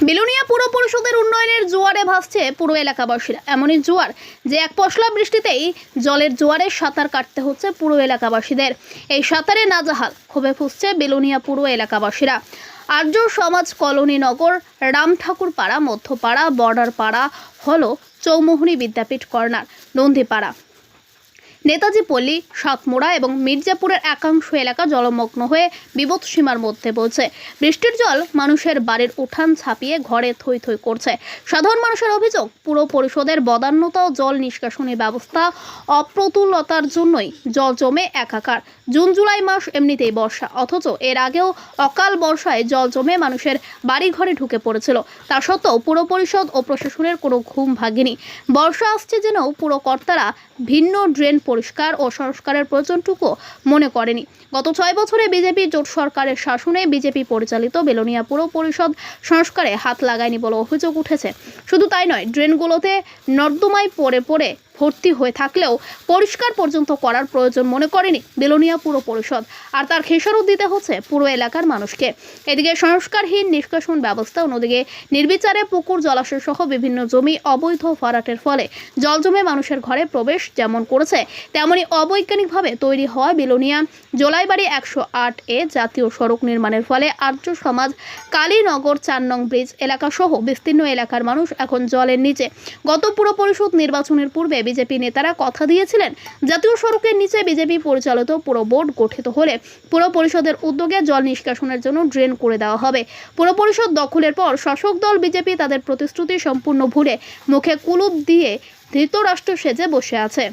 বিলুনিয়া পুর পরিষদের উন্নয়নের জোয়ারে ভাসছে পুরো এলাকাবাসীরা। এমনই জোয়ার যে এক পশলা বৃষ্টিতেই জলের জোয়ারে সাঁতার কাটতে হচ্ছে পুরো এলাকাবাসীদের। এই সাঁতারে নাজাহাল ক্ষোভে ফুসছে বিলুনিয়া পুরো এলাকাবাসীরা। আর্য সমাজ কলোনি নগর রামঠাকুর পাড়া মধ্যপাড়া বর্ডার পাড়া হল চৌমোহনী বিদ্যাপীঠ কর্নার, নন্দীপাড়া। নেতাজি পল্লী, সাতমোড়া এবং মির্জাপুরের একাংশ এলাকা জলমগ্ন হয়ে বিপদ সীমার মধ্যে পড়ছে। বৃষ্টির জল মানুষের বাড়ির উঠান ছাপিয়ে ঘরে থই থই করছে। সাধারণ মানুষের অভিযোগ, পুরো পরিষদের বদান্যতা ও জল নিষ্কাশনী ব্যবস্থা অপ্রতুলতার জন্যই জল জমে একাকার। জুন, জুলাই মাস এমনিতেই বর্ষা, অথচ এর আগেও অকাল বর্ষায় জল জমে মানুষের বাড়ি ঘরে ঢুকে পড়েছিল। তা সত্ত্বেও পুর পরিষদ ও প্রশাসনের কোনো ঘুম ভাগেনি বর্ষা আসছে যেন পুরো কর্তারা ভিন্ন ড্রেন পরিষ্কার ও সংস্কারের প্রয়োজনটুকু মনে করেনি। গত ছয় বছরে বিজেপি জোট সরকারের শাসনে বিজেপি পরিচালিত বেলোনিয়া পুর পরিষদ সংস্কারে হাত লাগায়নি বলে অভিযোগ উঠেছে। শুধু তাই নয়, ড্রেনগুলোতে নর্দমায় পড়ে পড়ে ভর্তি হয়ে থাকলেও পরিষ্কার পর্যন্ত করার প্রয়োজন মনে করেনি বেলোনিয়া পুর পরিষদ। আর তার খেসারত দিতে হচ্ছে পুরো এলাকার মানুষকে। এদিকে সংস্কারহীন নিষ্কাশন ব্যবস্থা, অন্যদিকে নির্বিচারে পুকুর, জলাশয় সহ বিভিন্ন জমি অবৈধ ভরাটের ফলে জল জমে মানুষের ঘরে প্রবেশ যেমন করেছে, তেমনি অবৈজ্ঞানিকভাবে তৈরি হওয়া বিলোনিয়া জোলাইবাড়ি একশো আট এ জাতীয় সড়ক নির্মাণের ফলে আর্য সমাজ, কালীনগর চার নং ব্রিজ এলাকা সহ বিস্তীর্ণ এলাকার মানুষ এখন জলের নিচে। গত পুর পরিষদ নির্বাচনের পূর্বে বিজেপি নেতারা কথা দিয়েছিলেন, জাতীয় সড়কের নিচে বিজেপি পরিচালিত পুরো বোর্ড গঠিত হলে পুর পরিষদের উদ্যোগে জল নিষ্কাশনের জন্য ড্রেন করে দেওয়া হবে। পুর পরিষদ দখলের পর শাসক দল বিজেপি তাদের প্রতিশ্রুতি সম্পূর্ণ ভুলে মুখে কুলুপ দিয়ে ধৃতরাষ্ট্র সেজে বসে আছে।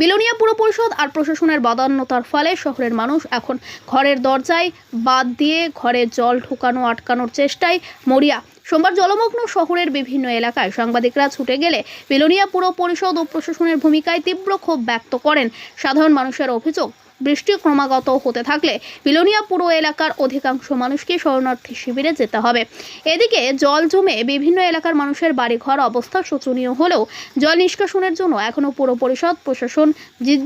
বিলোনিয়া পুর পরিষদ আর প্রশাসনের বাদান্যতার ফলে শহরের মানুষ এখন ঘরের দরজায় বাদ দিয়ে ঘরে জল ঢোকানো, আটকানোর চেষ্টায় মরিয়া। সোমবার জলমগ্ন শহরের বিভিন্ন এলাকায় সাংবাদিকরা ছুটে গেলে বিলোনিয়া পুর পরিষদ ও প্রশাসনের ভূমিকায় তীব্র ক্ষোভ ব্যক্ত করেন সাধারণ মানুষের অভিযোগ। বৃষ্টি ক্রমাগত হতে থাকলে বিলোনিয়া পুরো এলাকার অধিকাংশ মানুষকে শরণার্থী শিবিরে যেতে হবে। এদিকে জল জমে বিভিন্ন এলাকার মানুষের বাড়িঘর অবস্থা শোচনীয় হলেও জল নিষ্কাশনের জন্য এখনও পুর পরিষদ, প্রশাসন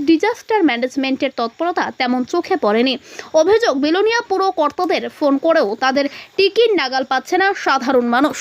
ডিজাস্টার ম্যানেজমেন্টের তৎপরতা তেমন চোখে পড়েনি। অভিযোগ, বিলোনিয়া পুরো কর্তাদের ফোন করেও তাদের টিকিট নাগাল পাচ্ছে না সাধারণ মানুষ।